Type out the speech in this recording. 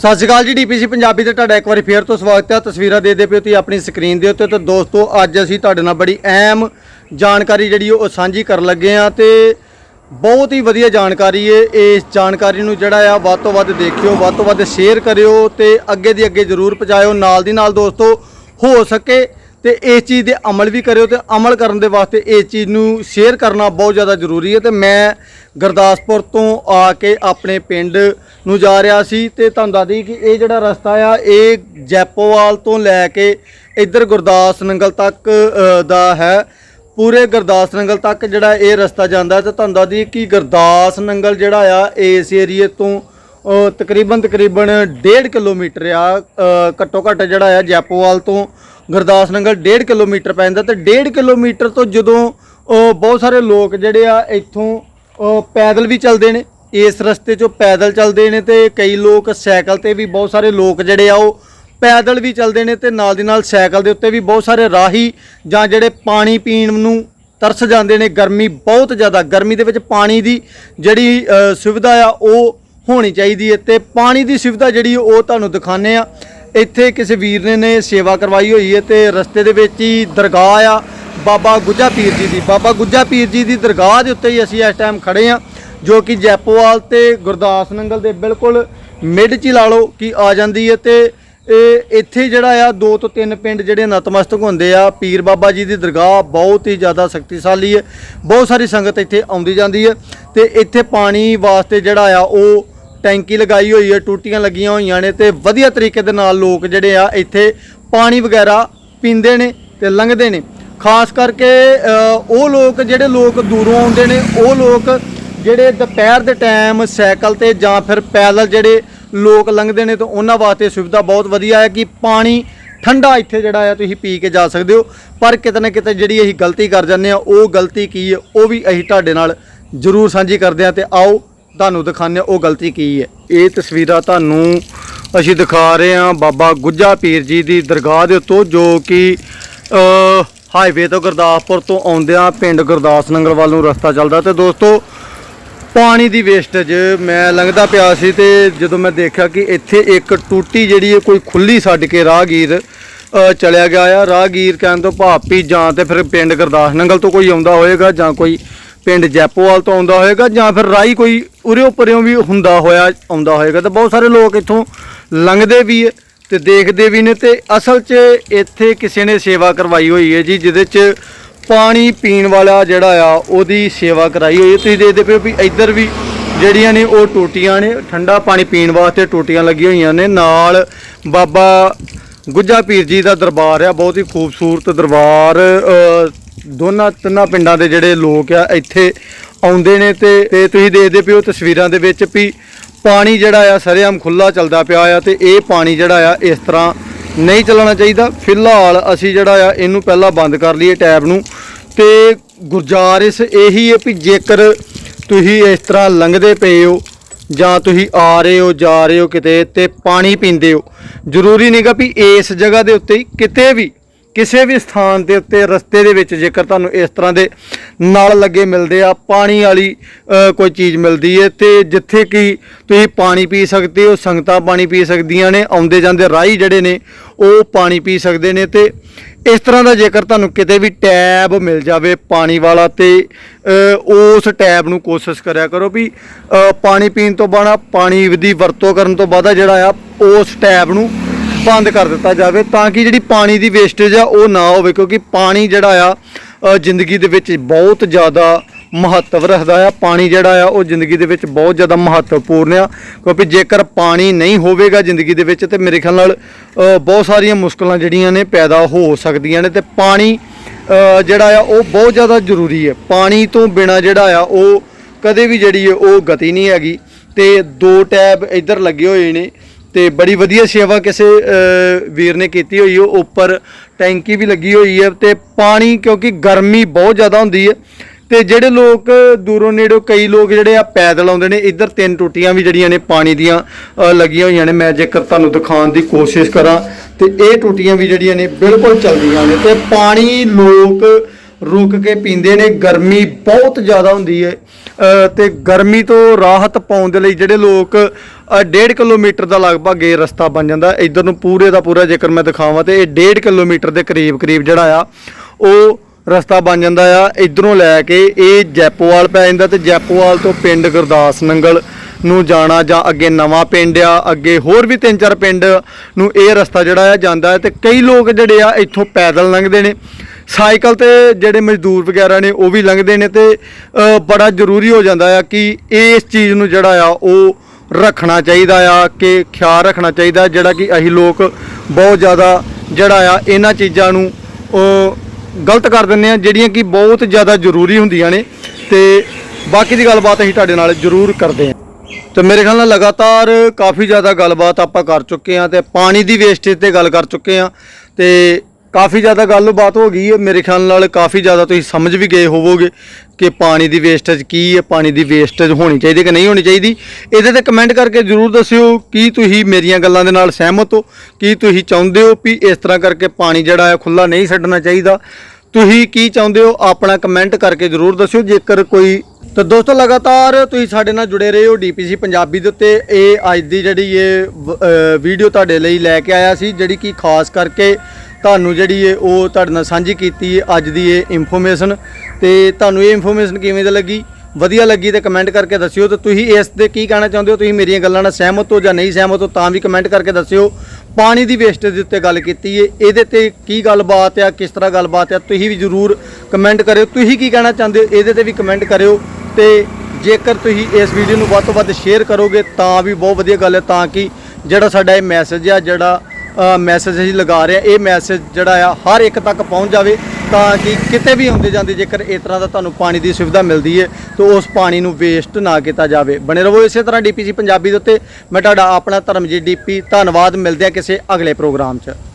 ਸਤਿ ਸ਼੍ਰੀ ਅਕਾਲ ਜੀ ਡੀਪੀਸੀ ਪੰਜਾਬੀ ਤੇ ਤੁਹਾਡਾ ਇੱਕ ਵਾਰੀ ਫੇਰ ਤੋਂ ਸਵਾਗਤ ਹੈ। ਤਸਵੀਰਾਂ ਦੇ ਦੇ ਪਿਓ ਤੁਸੀਂ ਆਪਣੀ ਸਕਰੀਨ ਦੇ ਉੱਤੇ ਤੇ ਦੋਸਤੋ, ਅੱਜ ਅਸੀਂ ਤੁਹਾਡੇ ਨਾਲ ਬੜੀ ਅਹਿਮ ਜਾਣਕਾਰੀ ਜਿਹੜੀ ਉਹ ਸਾਂਝੀ ਕਰਨ ਲੱਗੇ ਆ ਤੇ ਬਹੁਤ ਹੀ ਵਧੀਆ ਜਾਣਕਾਰੀ ਏ ਇਸ ਜਾਣਕਾਰੀ ਨੂੰ ਜਿਹੜਾ ਆ ਵੱਧ ਤੋਂ ਵੱਧ ਦੇਖਿਓ, ਵੱਧ ਤੋਂ ਵੱਧ ਸ਼ੇਅਰ ਕਰਿਓ ਤੇ ਅੱਗੇ ਦੀ ਅੱਗੇ ਜ਼ਰੂਰ ਪਹੁੰਚਾਇਓ। ਨਾਲ ਦੀ ਨਾਲ ਦੋਸਤੋ, ਹੋ ਸਕੇ ਤੇ ਇਸ ਚੀਜ਼ ਦੇ ਅਮਲ ਵੀ ਕਰਿਓ ਤੇ ਅਮਲ ਕਰਨ ਦੇ ਵਾਸਤੇ ਇਸ ਚੀਜ਼ ਨੂੰ ਸ਼ੇਅਰ ਕਰਨਾ ਬਹੁਤ ਜ਼ਿਆਦਾ ਜ਼ਰੂਰੀ ਹੈ ਤੇ ਮੈਂ ਗੁਰਦਾਸਪੁਰ ਤੋਂ ਆ ਕੇ ਆਪਣੇ ਪਿੰਡ ਨੂੰ ਜਾ ਰਿਹਾ ਸੀ ਤੇ ਤੁਹਾਨੂੰ ਦੱਸ ਦਈ ਕਿ ਇਹ ਜਿਹੜਾ ਰਸਤਾ ਆ, ਇਹ ਜੈਪੋਵਾਲ ਤੋਂ ਲੈ ਕੇ ਇੱਧਰ ਗੁਰਦਾਸ ਨੰਗਲ ਤੱਕ ਦਾ ਹੈ। ਪੂਰੇ ਗੁਰਦਾਸ ਨੰਗਲ ਤੱਕ ਜਿਹੜਾ ਇਹ ਰਸਤਾ ਜਾਂਦਾ ਹੈ ਤੇ ਤੁਹਾਨੂੰ ਦੱਸ ਦਈ ਕਿ ਗੁਰਦਾਸ ਨੰਗਲ ਜਿਹੜਾ ਆ, ਇਸ ਏਰੀਏ ਤੋਂ ਤਕਰੀਬਨ ਤਕਰੀਬਨ 1.5 ਕਿਲੋਮੀਟਰ ਆ ਘੱਟੋ ਘੱਟ ਜਿਹੜਾ ਆ ਜੈਪੋਵਾਲ ਤੋਂ ਗੁਰਦਾਸ ਨੰਗਲ 1.5 ਕਿਲੋਮੀਟਰ ਪੈਂਦਾ ਤੇ 1.5 ਕਿਲੋਮੀਟਰ ਤੋਂ ਜਦੋਂ ਬਹੁਤ ਸਾਰੇ ਲੋਕ ਜਿਹੜੇ ਆ ਇੱਥੋਂ ਪੈਦਲ ਵੀ ਚੱਲਦੇ ਨੇ। ਇਸ ਰਸਤੇ 'ਚੋਂ ਪੈਦਲ ਚੱਲਦੇ ਨੇ ਤੇ ਕਈ ਲੋਕ ਸਾਈਕਲ ਤੇ ਵੀ ਬਹੁਤ ਸਾਰੇ ਲੋਕ ਜਿਹੜੇ ਆ ਉਹ ਪੈਦਲ ਵੀ ਚੱਲਦੇ ਨੇ ਤੇ ਨਾਲ ਦੀ ਨਾਲ ਸਾਈਕਲ ਦੇ ਉੱਤੇ ਵੀ ਬਹੁਤ ਸਾਰੇ ਰਾਹੀ ਜਾਂ ਜਿਹੜੇ ਪਾਣੀ ਪੀਣ ਨੂੰ ਤਰਸ ਜਾਂਦੇ ਨੇ। ਗਰਮੀ ਬਹੁਤ ਜ਼ਿਆਦਾ, ਗਰਮੀ ਦੇ ਵਿੱਚ ਪਾਣੀ ਦੀ ਜਿਹੜੀ ਸੁਵਿਧਾ ਆ ਉਹ ਹੋਣੀ ਚਾਹੀਦੀ ਹੈ ਤੇ ਪਾਣੀ ਦੀ ਸੁਵਿਧਾ ਜਿਹੜੀ ਉਹ ਤੁਹਾਨੂੰ ਦਿਖਾਣੇ ਆ ਇੱਥੇ ਕਿਸੇ ਵੀਰ ਨੇ ਨੇ ਸੇਵਾ ਕਰਵਾਈ ਹੋਈ ਹੈ ਤੇ ਰਸਤੇ ਦੇ ਵਿੱਚ ਹੀ ਦਰਗਾਹ ਆ। ਬਾਬਾ ਗੁੱਜਾ ਪੀਰ ਜੀ ਦੀ। ਬਾਬਾ ਗੁੱਜਾ ਪੀਰ ਜੀ ਦੀ ਦਰਗਾਹ ਦੇ ਉੱਤੇ ਹੀ ਅਸੀਂ ਇਸ ਟਾਈਮ ਖੜੇ ਆ ਜੋ ਕਿ ਜੈਪੋਵਾਲ ਤੇ ਗੁਰਦਾਸ ਨੰਗਲ ਦੇ ਬਿਲਕੁਲ ਮਿਡ 'ਚ ਹੀ ਲਾ ਲਓ ਕਿ ਆ ਜਾਂਦੀ ਹੈ ਤੇ ਇਹ ਇੱਥੇ ਜਿਹੜਾ ਆ, ਦੋ ਤੋਂ ਤਿੰਨ ਪਿੰਡ ਜਿਹੜੇ ਨਤਮਸਤਕ ਹੁੰਦੇ ਆ, ਪੀਰ ਬਾਬਾ ਜੀ ਦੀ ਦਰਗਾਹ ਬਹੁਤ ਹੀ ਜ਼ਿਆਦਾ ਸ਼ਕਤੀਸ਼ਾਲੀ ਹੈ। ਬਹੁਤ ਸਾਰੀ ਸੰਗਤ ਇੱਥੇ ਆਉਂਦੀ ਜਾਂਦੀ ਹੈ ਤੇ ਇੱਥੇ ਪਾਣੀ ਵਾਸਤੇ ਜਿਹੜਾ ਆ, ਉਹ ਟੈਂਕੀ ਲਗਾਈ ਹੋਈ ਹੈ, ਟੂਟੀਆਂ ਲੱਗੀਆਂ ਹੋਈਆਂ ਨੇ ਤੇ ਵਧੀਆ ਤਰੀਕੇ ਦੇ ਨਾਲ ਲੋਕ ਜਿਹੜੇ ਆ ਇੱਥੇ ਪਾਣੀ ਵਗੈਰਾ ਪੀਂਦੇ ਨੇ ਤੇ ਲੰਘਦੇ ਨੇ। ਖਾਸ ਕਰਕੇ ਉਹ ਲੋਕ ਜਿਹੜੇ ਲੋਕ ਦੂਰੋਂ ਆਉਂਦੇ ਨੇ, ਉਹ ਲੋਕ ਜਿਹੜੇ ਦੁਪਹਿਰ ਦੇ ਟਾਈਮ ਸਾਈਕਲ ਤੇ ਜਾਂ ਫਿਰ ਪੈਦਲ ਜਿਹੜੇ ਲੋਕ ਲੰਘਦੇ ਨੇ, ਤਾਂ ਉਹਨਾਂ ਵਾਸਤੇ ਸੁਵਿਧਾ ਬਹੁਤ ਵਧੀਆ ਹੈ ਕਿ ਪਾਣੀ ਠੰਡਾ ਇੱਥੇ ਜਿਹੜਾ ਆ ਤੁਸੀਂ ਪੀ ਕੇ ਜਾ ਸਕਦੇ ਹੋ। ਪਰ ਕਿਤੇ ਨਾ ਕਿਤੇ ਜਿਹੜੀ ਅਸੀਂ ਗਲਤੀ ਕਰ ਜਾਂਦੇ ਆ ਉਹ ਗਲਤੀ ਕੀ ਹੈ, ਉਹ ਵੀ ਅਸੀਂ ਤੁਹਾਡੇ ਨਾਲ ਜ਼ਰੂਰ ਸਾਂਝੀ ਕਰਦੇ ਆ ਤੇ ਆਓ ਤੁਹਾਨੂੰ ਦਿਖਾਉਂਦੇ ਹਾਂ, ਉਹ ਗਲਤੀ ਕੀ ਹੈ। ਇਹ ਤਸਵੀਰਾਂ ਤੁਹਾਨੂੰ ਅਸੀਂ ਦਿਖਾ ਰਹੇ ਹਾਂ ਬਾਬਾ ਗੁੱਜਾ ਪੀਰ ਜੀ ਦੀ ਦਰਗਾਹ ਦੇ ਉੱਤੋਂ, ਜੋ ਕਿ ਹਾਈਵੇ ਤੋਂ ਗੁਰਦਾਸਪੁਰ ਤੋਂ ਆਉਂਦਿਆਂ ਪਿੰਡ ਗੁਰਦਾਸ ਨੰਗਲ ਵੱਲ ਨੂੰ ਰਸਤਾ ਚੱਲਦਾ ਤੇ ਦੋਸਤੋ, ਪਾਣੀ ਦੀ ਵੇਸਟੇਜ ਮੈਂ ਲੰਘਦਾ ਪਿਆ ਸੀ ਤੇ ਜਦੋਂ ਮੈਂ ਦੇਖਿਆ ਕਿ ਇੱਥੇ ਇੱਕ ਟੂਟੀ ਜਿਹੜੀ ਹੈ, ਕੋਈ ਖੁੱਲੀ ਛੱਡ ਕੇ ਰਾਹਗੀਰ ਚਲਿਆ ਗਿਆ ਆ। ਰਾਹਗੀਰ ਕਹਿਣ ਤੋਂ ਭਾਪੀ ਜਾਂ ਤੇ ਫਿਰ ਪਿੰਡ ਗੁਰਦਾਸ ਨੰਗਲ ਤੋਂ ਕੋਈ ਆਉਂਦਾ ਹੋਏਗਾ ਜਾਂ ਕੋਈ ਪਿੰਡ ਜੈਪੋਵਾਲ ਤੋਂ ਆਉਂਦਾ ਹੋਏਗਾ ਜਾਂ ਫਿਰ ਰਾਈ ਕੋਈ ਉਰੇ ਉਪਰਿਓਂ ਵੀ ਹੁੰਦਾ ਹੋਇਆ, ਆਉਂਦਾ ਹੋਏਗਾ। ਤਾਂ ਬਹੁਤ ਸਾਰੇ ਲੋਕ ਇੱਥੋਂ ਲੰਘਦੇ ਵੀ ਹੈ ਤੇ ਦੇਖਦੇ ਵੀ ਨੇ ਤੇ ਅਸਲ 'ਚ ਇੱਥੇ ਕਿਸੇ ਨੇ ਸੇਵਾ ਕਰਵਾਈ ਹੋਈ ਹੈ ਜੀ, ਜਿਹਦੇ 'ਚ ਪਾਣੀ ਪੀਣ ਵਾਲਾ ਜਿਹੜਾ ਆ, ਉਹਦੀ ਸੇਵਾ ਕਰਾਈ ਹੋਈ ਹੈ ਤੁਸੀਂ ਦੇਖਦੇ ਪਏ ਹੋ ਵੀ ਇੱਧਰ ਵੀ ਜਿਹੜੀਆਂ ਨੇ ਉਹ ਟੂਟੀਆਂ ਨੇ, ਠੰਡਾ ਪਾਣੀ ਪੀਣ ਵਾਸਤੇ ਟੂਟੀਆਂ ਲੱਗੀਆਂ ਹੋਈਆਂ ਨੇ। ਨਾਲ ਬਾਬਾ ਗੁੱਜਾ ਪੀਰ ਜੀ ਦਾ ਦਰਬਾਰ ਆ, ਬਹੁਤ ਹੀ ਖੂਬਸੂਰਤ ਦਰਬਾਰ ਦੋਨਾਂ ਤਿੰਨਾਂ ਪਿੰਡਾਂ ਦੇ ਜਿਹੜੇ ਲੋਕ ਆ, ਇੱਥੇ ਆਉਂਦੇ ਨੇ ਤੇ ਤੇ ਤੁਸੀਂ ਦੇਖਦੇ ਪਿਓ ਤਸਵੀਰਾਂ ਦੇ ਵਿੱਚ ਵੀ ਪਾਣੀ ਜਿਹੜਾ ਆ, ਸਰੇਆਮ ਖੁੱਲਾ ਚੱਲਦਾ ਪਿਆ ਆ ਤੇ ਇਹ ਪਾਣੀ ਜਿਹੜਾ ਆ, ਇਸ ਤਰ੍ਹਾਂ ਨਹੀਂ ਚੱਲਣਾ ਚਾਹੀਦਾ। ਫਿਲਹਾਲ ਅਸੀਂ ਜਿਹੜਾ ਆ, ਇਹਨੂੰ ਪਹਿਲਾਂ ਬੰਦ ਕਰ ਲਈਏ ਟੈਬ ਨੂੰ ਤੇ ਗੁਰਜਾਰਿਸ਼ ਇਹੀ ਹੈ ਵੀ ਜੇਕਰ ਤੁਸੀਂ ਇਸ ਤਰ੍ਹਾਂ ਲੰਘਦੇ ਪਏ ਹੋ ਜਾਂ ਤੁਸੀਂ ਆ ਰਹੇ ਹੋ, ਜਾ ਰਹੇ ਹੋ ਕਿਤੇ ਤੇ ਪਾਣੀ ਪੀਂਦੇ ਹੋ, ਜ਼ਰੂਰੀ ਨਹੀਂਗਾ ਵੀ ਇਸ ਜਗ੍ਹਾ ਦੇ ਉੱਤੇ ਹੀ ਕਿਤੇ ਵੀ ਕਿਸੇ ਵੀ ਸਥਾਨ ਦੇ ਉੱਤੇ, ਰਸਤੇ ਦੇ ਵਿੱਚ ਜੇਕਰ ਤੁਹਾਨੂੰ ਇਸ ਤਰ੍ਹਾਂ ਦੇ ਨਾਲ ਲੱਗੇ ਮਿਲਦੇ ਆ, ਪਾਣੀ ਵਾਲੀ ਕੋਈ ਚੀਜ਼ ਮਿਲਦੀ ਹੈ ਤੇ ਜਿੱਥੇ ਕਿ ਤੁਸੀਂ ਪਾਣੀ ਪੀ ਸਕਦੇ ਹੋ, ਸੰਗਤਾਂ ਪਾਣੀ ਪੀ ਸਕਦੀਆਂ ਨੇ, ਆਉਂਦੇ ਜਾਂਦੇ ਰਾਹੀ ਜਿਹੜੇ ਨੇ, ਉਹ ਪਾਣੀ ਪੀ ਸਕਦੇ ਨੇ, ਤੇ ਇਸ ਤਰ੍ਹਾਂ ਦਾ ਜੇਕਰ ਤੁਹਾਨੂੰ ਕਿਤੇ ਵੀ ਟੈਬ ਮਿਲ ਜਾਵੇ ਪਾਣੀ ਵਾਲਾ, ਤੇ ਉਸ ਟੈਬ ਨੂੰ ਕੋਸ਼ਿਸ਼ ਕਰਿਆ ਕਰੋ ਵੀ ਪਾਣੀ ਪੀਣ ਤੋਂ ਬਾਅਦ, ਪਾਣੀ ਦੀ ਵਰਤੋਂ ਕਰਨ ਤੋਂ ਬਾਅਦ ਜਿਹੜਾ ਆ, ਉਸ ਟੈਬ ਨੂੰ ਬੰਦ ਕਰ ਦਿੱਤਾ ਜਾਵੇ ਤਾਂ ਕਿ ਜਿਹੜੀ ਪਾਣੀ ਦੀ ਵੇਸਟੇਜ ਆ ਉਹ ਨਾ ਹੋਵੇ, ਕਿਉਂਕਿ ਪਾਣੀ ਜਿਹੜਾ ਆ ਜ਼ਿੰਦਗੀ ਦੇ ਵਿੱਚ ਬਹੁਤ ਜ਼ਿਆਦਾ ਮਹੱਤਵ ਰੱਖਦਾ ਆ। ਪਾਣੀ ਜਿਹੜਾ ਆ, ਉਹ ਜ਼ਿੰਦਗੀ ਦੇ ਵਿੱਚ ਬਹੁਤ ਜ਼ਿਆਦਾ ਮਹੱਤਵਪੂਰਨ ਆ, ਕਿਉਂਕਿ ਜੇਕਰ ਪਾਣੀ ਨਹੀਂ ਹੋਵੇਗਾ ਜ਼ਿੰਦਗੀ ਦੇ ਵਿੱਚ ਤੇ ਮੇਰੇ ਖਿਆਲ ਨਾਲ ਬਹੁਤ ਸਾਰੀਆਂ ਮੁਸ਼ਕਲਾਂ ਜਿਹੜੀਆਂ ਨੇ ਪੈਦਾ ਹੋ ਸਕਦੀਆਂ ਨੇ ਤੇ ਪਾਣੀ ਜਿਹੜਾ ਆ, ਉਹ ਬਹੁਤ ਜ਼ਿਆਦਾ ਜ਼ਰੂਰੀ ਹੈ ਪਾਣੀ ਤੋਂ ਬਿਨਾ ਜਿਹੜਾ ਆ, ਉਹ ਕਦੇ ਵੀ ਜਿਹੜੀ ਉਹ ਗਤੀ ਨਹੀਂ ਹੈਗੀ। ਤੇ ਦੋ ਟੈਬ ਇੱਧਰ ਲੱਗੇ ਹੋਏ ਨੇ ਤੇ ਬੜੀ ਵਧੀਆ ਸੇਵਾ ਕਿਸੇ ਵੀਰ ਨੇ ਕੀਤੀ ਹੋਈ ਉਹ ਉੱਪਰ ਟੈਂਕੀ ਵੀ ਲੱਗੀ ਹੋਈ ਹੈ ਤੇ ਪਾਣੀ ਕਿਉਂਕਿ ਗਰਮੀ ਬਹੁਤ ਜ਼ਿਆਦਾ ਹੁੰਦੀ ਹੈ। ਤੇ ਜਿਹੜੇ ਲੋਕ ਦੂਰੋਂ ਨੇੜੋਂ ਕਈ ਲੋਕ ਜਿਹੜੇ ਆ ਪੈਦਲ ਆਉਂਦੇ ਨੇ, ਇੱਧਰ ਤਿੰਨ ਟੁੱਟੀਆਂ ਵੀ ਜਿਹੜੀਆਂ ਨੇ ਪਾਣੀ ਦੀਆਂ ਲੱਗੀਆਂ ਹੋਈਆਂ ਨੇ। ਮੈਂ ਜੇਕਰ ਤੁਹਾਨੂੰ ਦਿਖਾਉਣ ਦੀ ਕੋਸ਼ਿਸ਼ ਕਰਾਂ ਤੇ ਇਹ ਟੂਟੀਆਂ ਵੀ ਜਿਹੜੀਆਂ ਨੇ ਬਿਲਕੁਲ ਚੱਲਦੀਆਂ ਨੇ ਤੇ ਪਾਣੀ ਲੋਕ ਰੁਕ ਕੇ ਪੀਂਦੇ ਨੇ ਗਰਮੀ ਬਹੁਤ ਜ਼ਿਆਦਾ ਹੁੰਦੀ ਹੈ ਅ, ਤੇ ਗਰਮੀ ਤੋਂ ਰਾਹਤ ਪਾਉਣ ਦੇ ਲਈ ਜਿਹੜੇ ਲੋਕ 1.5 ਕਿਲੋਮੀਟਰ ਦਾ ਲਗਭਗ ਇਹ ਰਸਤਾ ਬਣ ਜਾਂਦਾ। ਇਧਰ ਨੂੰ ਪੂਰੇ ਦਾ ਪੂਰਾ ਜੇਕਰ ਮੈਂ ਦਿਖਾਵਾਂ ਤੇ ਇਹ 1.5 ਕਿਲੋਮੀਟਰ ਦੇ ਕਰੀਬ ਕਰੀਬ ਜਿਹੜਾ ਆ ਉਹ ਰਸਤਾ ਬਣ ਜਾਂਦਾ ਆ। ਇਧਰੋਂ ਲੈ ਕੇ ਇਹ ਜੈਪੋਵਾਲ ਪੈ ਜਾਂਦਾ ਤੇ ਜੈਪੋਵਾਲ ਤੋਂ ਪਿੰਡ ਗੁਰਦਾਸ ਨੰਗਲ ਨੂੰ ਜਾਣਾ ਜਾਂ ਅੱਗੇ ਨਵਾਂ ਪਿੰਡ ਆ ਅੱਗੇ ਹੋਰ ਵੀ ਤਿੰਨ ਚਾਰ ਪਿੰਡ ਨੂੰ ਇਹ ਰਸਤਾ ਜਿਹੜਾ ਆ ਜਾਂਦਾ ਹੈ ਤੇ ਕਈ ਲੋਕ ਜਿਹੜੇ ਆ ਇੱਥੋਂ ਪੈਦਲ ਲੰਘਦੇ ਨੇ। ਸਾਈਕਲ ਤੇ ਜਿਹੜੇ ਮਜ਼ਦੂਰ ਵਗੈਰਾ ਨੇ ਉਹ ਵੀ ਲੰਘਦੇ ਨੇ ਤੇ ਬੜਾ ਜ਼ਰੂਰੀ ਹੋ ਜਾਂਦਾ ਆ ਕਿ ਇਸ ਚੀਜ਼ ਨੂੰ ਜਿਹੜਾ ਆ ਉਹ ਰੱਖਣਾ ਚਾਹੀਦਾ ਆ, ਕਿ ਖਿਆਲ ਰੱਖਣਾ ਚਾਹੀਦਾ, ਜਿਹੜਾ ਕਿ ਅਸੀਂ ਲੋਕ ਬਹੁਤ ਜ਼ਿਆਦਾ ਜਿਹੜਾ ਆ ਇਹਨਾਂ ਚੀਜ਼ਾਂ ਨੂੰ ਗਲਤ ਕਰ ਦਿੰਦੇ ਆ, ਜਿਹੜੀਆਂ ਕਿ ਬਹੁਤ ਜ਼ਿਆਦਾ ਜ਼ਰੂਰੀ ਹੁੰਦੀਆਂ ਨੇ ਤੇ ਬਾਕੀ ਦੀ ਗੱਲਬਾਤ ਅਸੀਂ ਤੁਹਾਡੇ ਨਾਲ ਜ਼ਰੂਰ ਕਰਦੇ ਹਾਂ। ਤੇ ਮੇਰੇ ਖਿਆਲ ਨਾਲ ਲਗਾਤਾਰ ਕਾਫੀ ਜ਼ਿਆਦਾ ਗੱਲਬਾਤ ਆਪਾਂ ਕਰ ਚੁੱਕੇ ਆ ਤੇ ਪਾਣੀ ਦੀ ਵੇਸਟੇਜ ਤੇ ਗੱਲ ਕਰ ਚੁੱਕੇ ਆ ਤੇ ਕਾਫੀ ਜ਼ਿਆਦਾ ਗੱਲਬਾਤ ਹੋ ਗਈ ਹੈ। ਮੇਰੇ ਖਿਆਲ ਨਾਲ ਕਾਫੀ ਜ਼ਿਆਦਾ ਤੁਸੀਂ ਸਮਝ ਵੀ ਗਏ ਹੋਵੋਗੇ ਕਿ ਪਾਣੀ ਦੀ ਵੇਸਟੇਜ ਕੀ ਹੈ, ਪਾਣੀ ਦੀ ਵੇਸਟੇਜ ਹੋਣੀ ਚਾਹੀਦੀ ਕਿ ਨਹੀਂ ਹੋਣੀ ਚਾਹੀਦੀ। ਇਹਦੇ ਤੇ ਕਮੈਂਟ ਕਰਕੇ ਜਰੂਰ ਦੱਸਿਓ ਕੀ ਤੁਸੀਂ ਮੇਰੀਆਂ ਗੱਲਾਂ ਦੇ ਨਾਲ ਸਹਿਮਤ ਹੋ, ਕੀ ਤੁਸੀਂ ਚਾਹੁੰਦੇ ਹੋ ਵੀ ਇਸ ਤਰ੍ਹਾਂ ਕਰਕੇ ਪਾਣੀ ਜਿਹੜਾ ਹੈ ਖੁੱਲਾ ਨਹੀਂ ਛੱਡਣਾ ਚਾਹੀਦਾ। ਤੁਸੀਂ ਕੀ ਚਾਹੁੰਦੇ ਹੋ ਆਪਣਾ ਕਮੈਂਟ ਕਰਕੇ ਜਰੂਰ ਦੱਸਿਓ। ਜੇਕਰ ਕੋਈ ਤਾਂ ਦੋਸਤੋ, ਲਗਾਤਾਰ ਤੁਸੀਂ ਸਾਡੇ ਨਾਲ ਜੁੜੇ ਰਹੇ ਹੋ ਡੀਪੀਸੀ ਪੰਜਾਬੀ ਦੇ ਉੱਤੇ। ਇਹ ਅੱਜ ਦੀ ਜਿਹੜੀ ਇਹ ਵੀਡੀਓ ਤੁਹਾਡੇ ਲਈ ਲੈ ਕੇ ਆਇਆ ਸੀ, ਜਿਹੜੀ ਕਿ ਖਾਸ ਕਰਕੇ ਤੁਹਾਨੂੰ ਜਿਹੜੀ ਹੈ ਉਹ ਤੁਹਾਡੇ ਨਾਲ ਸਾਂਝੀ ਕੀਤੀ ਹੈ, ਅੱਜ ਦੀ ਇਹ ਇਨਫੋਰਮੇਸ਼ਨ ਤੇ ਤੁਹਾਨੂੰ ਇਹ ਇਨਫੋਰਮੇਸ਼ਨ ਕਿਵੇਂ ਦੀ ਲੱਗੀ? ਵਧੀਆ ਲੱਗੀ ਤੇ ਕਮੈਂਟ ਕਰਕੇ ਦੱਸਿਓ ਤੇ ਤੁਸੀਂ ਇਸ ਤੇ ਕੀ ਕਹਿਣਾ ਚਾਹੁੰਦੇ ਹੋ? ਤੁਸੀਂ ਮੇਰੀਆਂ ਗੱਲਾਂ ਨਾਲ ਸਹਿਮਤ ਹੋ ਜਾਂ ਨਹੀਂ ਸਹਿਮਤ ਹੋ ਤਾਂ ਵੀ ਕਮੈਂਟ ਕਰਕੇ ਦੱਸਿਓ। ਪਾਣੀ ਦੀ ਵੇਸਟੇਜ ਦੇ ਉੱਤੇ ਗੱਲ ਕੀਤੀ ਹੈ, ਇਹਦੇ ਤੇ ਕੀ ਗੱਲਬਾਤ ਆ, ਕਿਸ ਤਰ੍ਹਾਂ ਗੱਲਬਾਤ ਆ, ਤੁਸੀਂ ਵੀ ਜਰੂਰ ਕਮੈਂਟ ਕਰਿਓ। ਤੁਸੀਂ ਕੀ ਕਹਿਣਾ ਚਾਹੁੰਦੇ ਹੋ? ਇਹਦੇ ਤੇ ਵੀ ਕਮੈਂਟ ਕਰਿਓ ਤੇ ਜੇਕਰ ਤੁਸੀਂ ਇਸ ਵੀਡੀਓ ਨੂੰ ਵੱਧ ਤੋਂ ਵੱਧ ਸ਼ੇਅਰ ਕਰੋਗੇ ਤਾਂ ਵੀ ਬਹੁਤ ਵਧੀਆ ਗੱਲ ਹੈ, ਤਾਂ ਕਿ ਜਿਹੜਾ ਸਾਡਾ ਇਹ ਮੈਸੇਜ ਆ, ਜਿਹੜਾ ਮੈਸੇਜ ਅਸੀਂ ਲਗਾ ਰਹੇ ਆ ਇਹ ਮੈਸੇਜ ਜਿਹੜਾ ਆ, ਹਰ ਇੱਕ ਤੱਕ ਪਹੁੰਚ ਜਾਵੇ ਤਾਂ ਕਿ ਕਿਤੇ ਵੀ ਆਉਂਦੇ ਜਾਂਦੇ ਜੇਕਰ ਇਸ ਤਰ੍ਹਾਂ ਦਾ ਤੁਹਾਨੂੰ ਪਾਣੀ ਦੀ ਸੁਵਿਧਾ ਮਿਲਦੀ ਹੈ ਤਾਂ ਉਸ ਪਾਣੀ ਨੂੰ ਵੇਸਟ ਨਾ ਕੀਤਾ ਜਾਵੇ। ਬਣੇ ਰਹੋ ਇਸੇ ਤਰ੍ਹਾਂ ਡੀਪੀਸੀ ਪੰਜਾਬੀ ਦੇ ਉੱਤੇ। ਮੈਂ ਤੁਹਾਡਾ ਆਪਣਾ ਧਰਮਜੀਤ ਡੀਪੀ। ਧੰਨਵਾਦ। ਮਿਲਦੇ ਆ ਕਿਸੇ ਅਗਲੇ ਪ੍ਰੋਗਰਾਮ 'ਚ।